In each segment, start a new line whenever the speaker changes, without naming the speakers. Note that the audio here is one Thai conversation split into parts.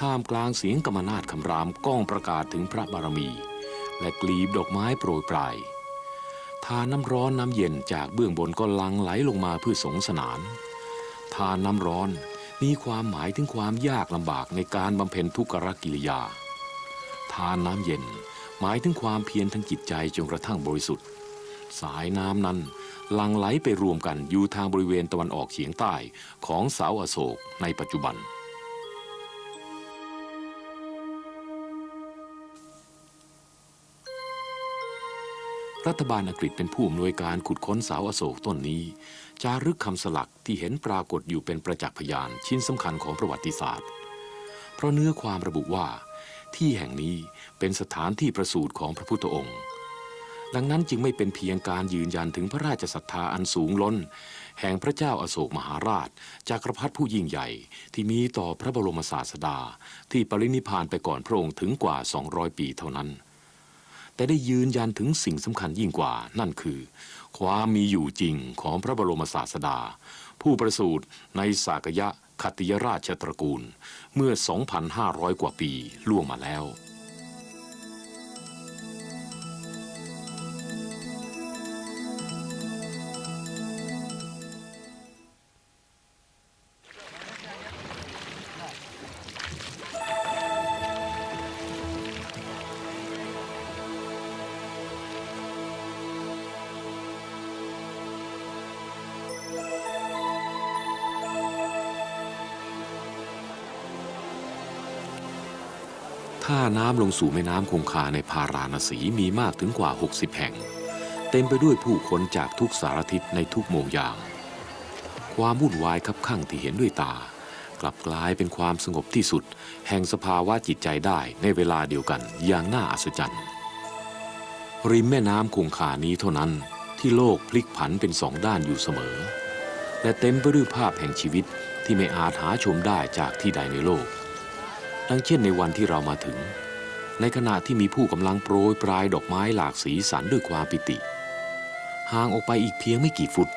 ท่ามกลางเสียงกรรมนาฏคำรามก้องประกาศถึงพระบารมี และกลีบดอกไม้โปรยปลายทานน้ำร้อนน้ำเย็นจากเบื้องบนก็ลังไหลลงมาเพื่อสงสนาน ทานน้ำร้อนมีความหมายถึงความยากลำบากในการบำเพ็ญทุกขกิริยา ทานน้ำเย็นหมายถึงความเพียรทางจิตใจจนกระทั่งบริสุทธิ์ สายน้ำนั้นลังไหลไปรวมกันอยู่ทางบริเวณตะวันออกเฉียงใต้ของเสาอโศกในปัจจุบัน รัฐบาลอังกฤษเป็นผู้อำนวยการขุดค้นเสาอโศกต้นนี้ จารึกคำสลักที่เห็นปรากฏอยู่เป็นประจักษ์พยานชิ้นสำคัญของประวัติศาสตร์ เพราะเนื้อความระบุว่า ที่แห่งนี้เป็นสถานที่ประสูติของพระพุทธองค์ ดังนั้นจึงไม่เป็นเพียงการยืนยันถึงพระราชศรัทธาอันสูงล้น แห่งพระเจ้าอาโศกมหาราชจักรพรรดิผู้ยิ่งใหญ่ที่มีต่อพระบรมศาสดาที่ปรินิพพานไปก่อนพระองค์ถึงกว่า 200 ปีเท่านั้น แต่ได้ยืนยันถึงสิ่งสำคัญยิ่งกว่า นั่นคือ ความมีอยู่จริงของพระบรมศาสดา ผู้ประสูติในสากยะคติยราชตระกูล เมื่อ 2,500 กว่าปีล่วงมาแล้ว ท่าน้ำลงสู่แม่น้ำคงคาในพาราณสีมีมากถึงกว่า 60 แห่ง เต็มไปด้วยผู้คนจากทุกสารทิศในทุกโมงยาม ความวุ่นวายคับข้างที่เห็นด้วยตา กลับกลายเป็นความสงบที่สุด แห่งสภาวะจิตใจได้ในเวลาเดียวกันอย่างน่าอัศจรรย์ ริมแม่น้ำคงคานี้เท่านั้นที่โลกพลิกผันเป็นสองด้านอยู่เสมอ และเต็มไปด้วยภาพแห่งชีวิตที่ไม่อาจหาชมได้จากที่ใดในโลก ดังเช่นในวันที่เรามาถึง ในขณะที่มีผู้กำลังโปรยปลายดอกไม้หลากสีสันด้วยความปิติ ห่างออกไปอีกเพียงไม่กี่ฟุต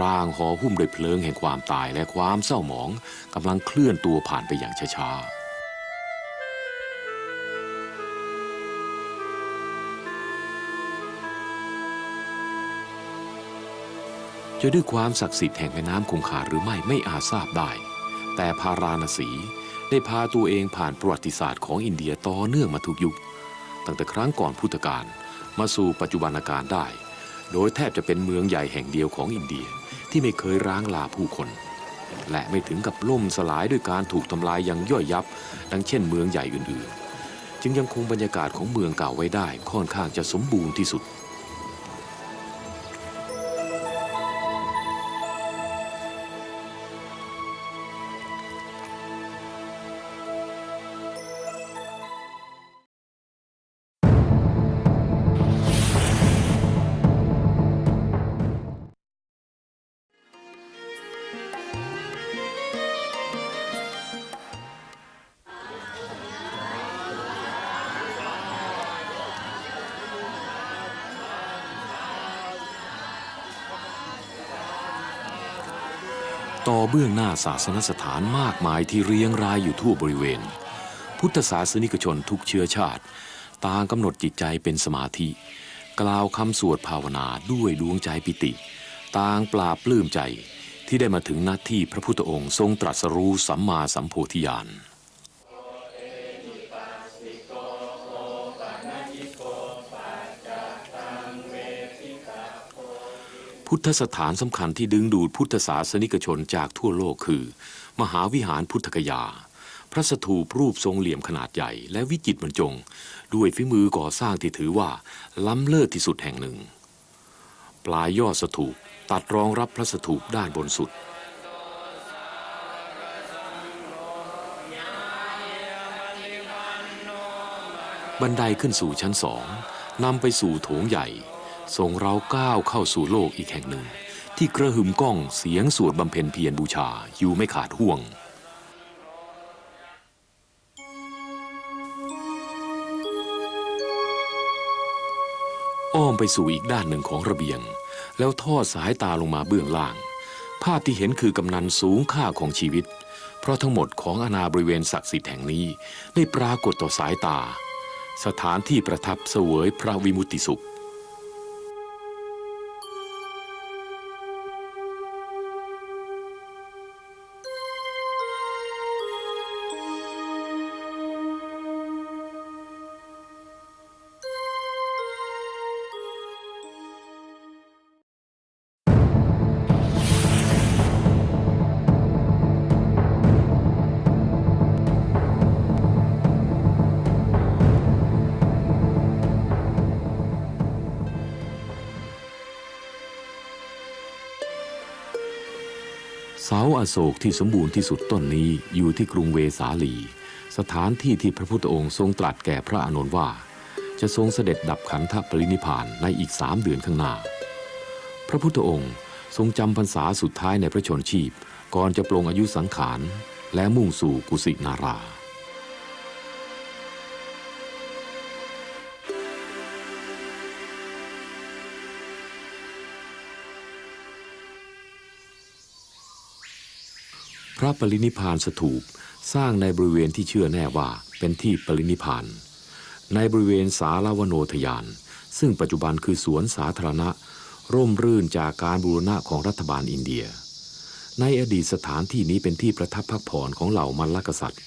ร่างห่อหุ้มด้วยเพลิงแห่งความตายและความเศร้าหมองกำลังเคลื่อนตัวผ่านไปอย่างช้าๆจะด้วยความศักดิ์สิทธิ์แห่งแม่น้ำคงคาหรือไม่ไม่อาจทราบได้ แต่พาราณสี ได้พาตัวเองผ่านประวัติศาสตร์ของอินเดียต่อเนื่องมาทุกยุค ตั้งแต่ครั้งก่อนพุทธกาลมาสู่ปัจจุบันการได้ โดยแทบจะเป็นเมืองใหญ่แห่งเดียวของอินเดียที่ไม่เคยร้างลาผู้คน และไม่ถึงกับล่มสลายด้วยการถูกทำลายอย่างย่อยยับ ดังเช่นเมืองใหญ่อื่นๆ จึงยังคงบรรยากาศของเมืองเก่าไว้ได้ค่อนข้างจะสมบูรณ์ที่สุด ต่อเบื้องหน้าศาสนสถานมากมายที่เรียงรายอยู่ทั่วบริเวณ พุทธศาสนิกชนทุกเชื้อชาติ ต่างกำหนดจิตใจเป็นสมาธิ กล่าวคำสวดภาวนาด้วยดวงใจปิติ ต่างปราบปลื้มใจที่ได้มาถึงหน้าที่พระพุทธองค์ทรงตรัสรู้สัมมาสัมโพธิญาณ พุทธสถานสำคัญที่ดึงดูดพุทธศาสนิกชนจากทั่วโลกคือ มหาวิหารพุทธกยา พระสถูปรูปทรงเหลี่ยมขนาดใหญ่ และวิจิตรบรรจง ด้วยฝีมือก่อสร้างที่ถือว่า ล้ำเลิศที่สุดแห่งหนึ่ง ปลายยอดสถูปตัดรองรับพระสถูปด้านบนสุด บันไดขึ้นสู่ชั้นสองนำไปสู่โถงใหญ่ ส่งเราก้าวเข้าสู่โลกอีกแห่งหนึ่ง ที่กระหึ่มก้องเสียงสวดบำเพ็ญเพียรบูชาอยู่ไม่ขาดห่วงอ้อมไปสู่อีกด้านหนึ่งของระเบียง แล้วทอดสายตาลงมาเบื้องล่าง ภาพที่เห็นคือกำนันสูงค่าของชีวิต เพราะทั้งหมดของอาณาบริเวณศักดิ์สิทธิ์แห่งนี้ได้ปรากฏต่อสายตา สถานที่ประทับเสวยพระวิมุติสุข เสาอโศกที่สมบูรณ์ที่สุดต้นนี้อยู่ที่กรุงเวสาลี สถานที่ที่พระพุทธองค์ทรงตรัสแก่พระอานนท์ว่า จะทรงเสด็จดับขันธปรินิพานในอีกสามเดือนข้างหน้า พระพุทธองค์ทรงจำพรรษาสุดท้ายในพระชนชีพ ก่อนจะปลงอายุสังขาร และมุ่งสู่กุสินารา พระปรินิพานสถูปสร้างในบริเวณที่เชื่อแน่ว่าเป็นที่ปรินิพาน ในบริเวณสาลาวโนทยาน ซึ่งปัจจุบันคือสวนสาธารณะ ร่มรื่นจากการบูรณะของรัฐบาลอินเดีย ในอดีตสถานที่นี้เป็นที่ประทับพักผ่อนของเหล่ามัลลกษัตริย์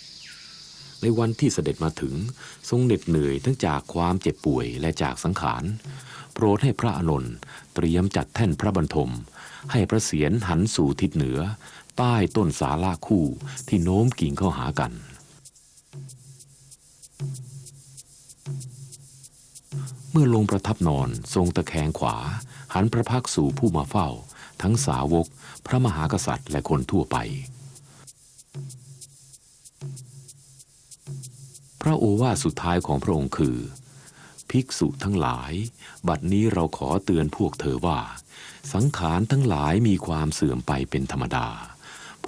ในวันที่เสด็จมาถึงทรงเหน็ดเหนื่อยทั้งจากความเจ็บป่วยและจากสังขารโปรดให้พระอานนท์เตรียมจัดแท่นพระบรรทม ให้พระเศียรหันสู่ทิศเหนือ ใต้ต้นสาลาคู่ที่โน้มกิ่งเข้าหากัน เมื่อลงประทับนอนทรงตะแคงขวา หันพระพักสู่ผู้มาเฝ้า ทั้งสาวก พระมหากษัตริย์และคนทั่วไป พระโอวาสุดท้ายของพระองค์คือ ภิกษุทั้งหลาย บัดนี้เราขอเตือนพวกเธอว่าสังขารทั้งหลายมีความเสื่อมไปเป็นธรรมดา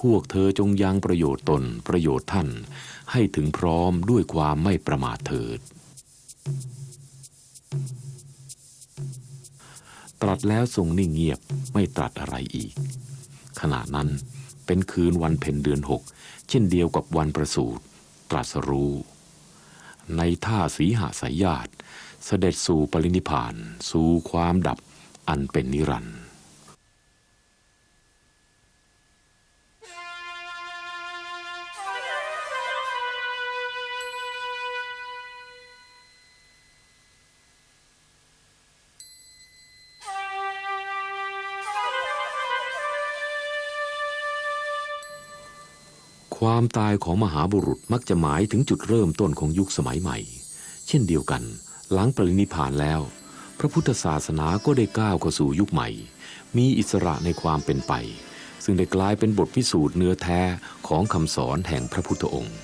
พวกเธอจงยังประโยชน์ตนประโยชน์ท่าน ให้ถึงพร้อมด้วยความไม่ประมาทเถิด ตรัสแล้วทรงนิ่งเงียบไม่ตรัสอะไรอีก ขณะนั้นเป็นคืนวันเพ็ญเดือนหกเช่นเดียวกับวันประสูติตรัสรู้ ในท่าสีหาสายญาติ เสด็จสู่ปรินิพาน สู่ความดับอันเป็นนิรันดร์ ความตายของมหาบุรุษมักจะหมายถึงจุดเริ่มต้นของยุคสมัยใหม่ เช่นเดียวกัน หลังปรินิพานแล้ว พระพุทธศาสนาก็ได้ก้าวเข้าสู่ยุคใหม่ มีอิสระในความเป็นไป ซึ่งได้กลายเป็นบทพิสูจน์เนื้อแท้ของคำสอนแห่งพระพุทธองค์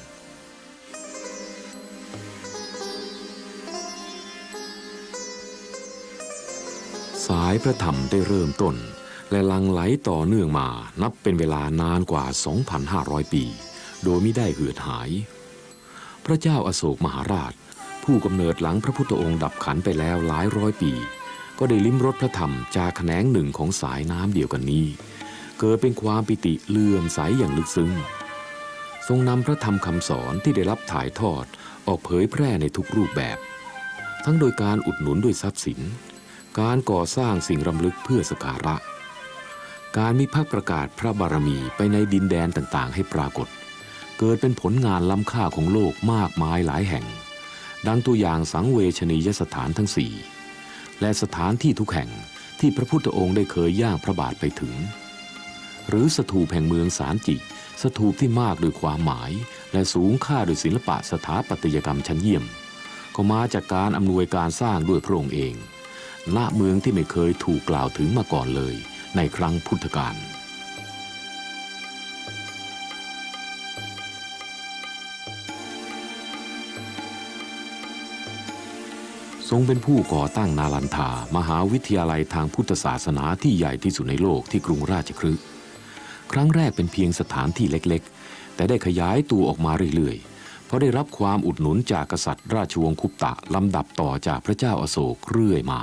สายพระธรรมได้เริ่มต้น และลังไหลต่อเนื่องมานับเป็นเวลานานกว่า 2,500 ปี โดยไม่ได้เหือดหาย พระเจ้าอาโศกมหาราช ผู้กำเนิดหลังพระพุทธองค์ดับขันไปแล้วหลายร้อยปี ก็ได้ลิ้มรสพระธรรมจากแขนงหนึ่งของสายน้ำเดียวกันนี้ เกิดเป็นความปิติเลื่อมใสอย่างลึกซึ้ง ทรงนำพระธรรมคำสอนที่ได้รับถ่ายทอดออกเผยแพร่ในทุกรูปแบบ ทั้งโดยการอุดหนุนด้วยทรัพย์สิน การก่อสร้างสิ่งรำลึกเพื่อสการะ การมีภาคประกาศพระบารมีไปในดินแดนต่างๆ ให้ปรากฏ เกิดเป็นผลงานล้ำค่าของโลกมากมายหลายแห่ง ดังตัวอย่างสังเวชนียสถานทั้งสี่และสถานที่ทุกแห่งที่พระพุทธองค์ได้เคยย่างพระบาทไปถึง หรือสถูปแห่งเมืองสารจิสถูปที่มากด้วยความหมาย และสูงค่าด้วยศิลปะสถาปัตยกรรมชั้นเยี่ยม ก็มาจากการอำนวยการสร้างด้วยพระองค์เองณเมืองที่ไม่เคยถูกกล่าวถึงมาก่อนเลย ในครั้งพุทธกาล ทรงเป็นผู้ก่อตั้งนาลันทามหาวิทยาลัยทางพุทธศาสนาที่ใหญ่ที่สุดในโลกที่กรุงราชคฤห์ครั้งแรกเป็นเพียงสถานที่เล็กๆ แต่ได้ขยายตัวออกมาเรื่อยๆ เพราะได้รับความอุดหนุนจากกษัตริย์ราชวงศ์คุปตะลำดับต่อจากพระเจ้าอาโศกเรื่อยมา